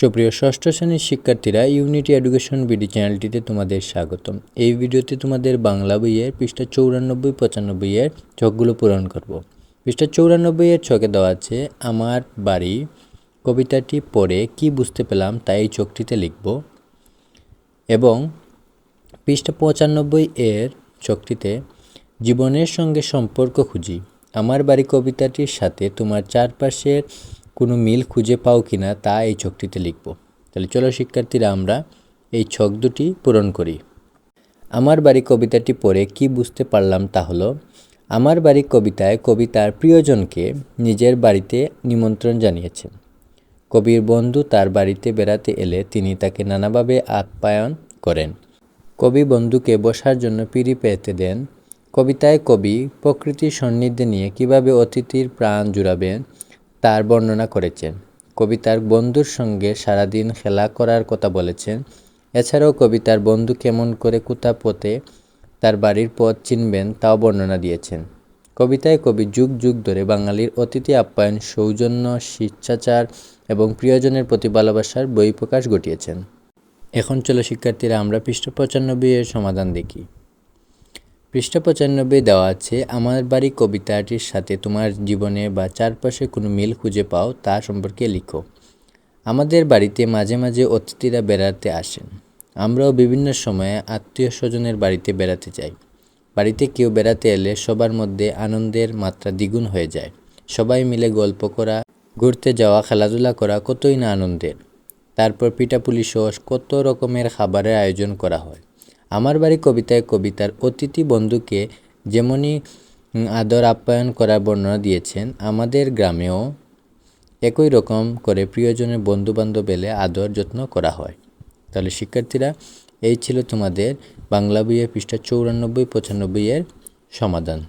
সুপ্রিয় ষষ্ঠ শ্রেণির শিক্ষার্থীরা ইউনিটি এডুকেশন বিডি চ্যানেলটিতে তোমাদের স্বাগতম। এই ভিডিওতে তোমাদের বাংলা বইয়ের পৃষ্ঠা চৌরানব্বই, পঁচানব্বই এর ছকগুলো পূরণ করব। পৃষ্ঠা চৌরানব্বই এর ছকে দেওয়া আছে, আমার বাড়ি, কবিতাটি পড়ে কি বুঝতে পেলাম তা এই চোখটিতে লিখব। এবং পৃষ্ঠা পঁচানব্বই এর চোখটিতে জীবনের সঙ্গে সম্পর্ক খুঁজি। আমার বাড়ি কবিতাটির সাথে তোমার চারপাশের কোনো মিল খুঁজে পাও কিনা তা এই ছকটিতে লিখব। তাহলে চলো শিক্ষার্থীরা, আমরা এই ছক দুটি পূরণ করি। আমার বাড়ি কবিতাটি পড়ে কি বুঝতে পারলাম তা হলো, আমার বাড়ি কবিতায় কবিতার প্রিয়জনকে নিজের বাড়িতে নিমন্ত্রণ জানিয়েছেন কবির বন্ধু তার বাড়িতে বেড়াতে এলে তিনি তাকে নানাভাবে আপ্যায়ন করেন। কবি বন্ধুকে বসার জন্য পিড়ি পেতে দেন। কবিতায় কবি প্রকৃতির সান্নিধ্যে নিয়ে কীভাবে অতিথির প্রাণ জুড়াবেন তার বর্ণনা করেছেন কবিতার বন্ধুর সঙ্গে সারাদিন খেলা করার কথা বলেছেন। এছাড়াও কবিতার বন্ধু কেমন করে কুতা পথে তার বাড়ির পথ চিনবেন তাও বর্ণনা দিয়েছেন। কবিতায় কবি যুগ যুগ ধরে বাঙালির অতিথি আপ্যায়ন, সৌজন্য, শিষ্টাচার এবং প্রিয়জনের প্রতি ভালোবাসার বহিঃপ্রকাশ ঘটিয়েছেন। এখন চলো শিক্ষার্থীরা আমরা পৃষ্ঠ পঁচানব্বই এর সমাধান দেখি। পৃষ্ঠা পঁচানব্বই দেওয়া আছে, আমার বাড়ি কবিতাটির সাথে তোমার জীবনে বা চারপাশে কোনো মিল খুঁজে পাও তা সম্পর্কে লিখো। আমাদের বাড়িতে মাঝে মাঝে অতিথিরা বেড়াতে আসেন। আমরাও বিভিন্ন সময়ে আত্মীয় স্বজনের বাড়িতে বেড়াতে যাই। বাড়িতে কেউ বেড়াতে এলে সবার মধ্যে আনন্দের মাত্রা দ্বিগুণ হয়ে যায়। সবাই মিলে গল্প করা, ঘুরতে যাওয়া, খেলাধুলা করা কতই না আনন্দের। তারপর পিঠাপুলি সহ কত রকমের খাবারের আয়োজন করা হয়। আমার বাড়ি কবিতায় কবিতার অতিথি বন্ধুকে যেমনই আদর আপ্যায়ন করার বর্ণনা দিয়েছেন, আমাদের গ্রামেও একই রকম করে প্রিয়জনের বন্ধুবান্ধব এলে আদর যত্ন করা হয়। তাহলে শিক্ষার্থীরা, এই ছিল তোমাদের বাংলা বইয়ের পৃষ্ঠা চৌরানব্বই পঁচানব্বই এর সমাধান।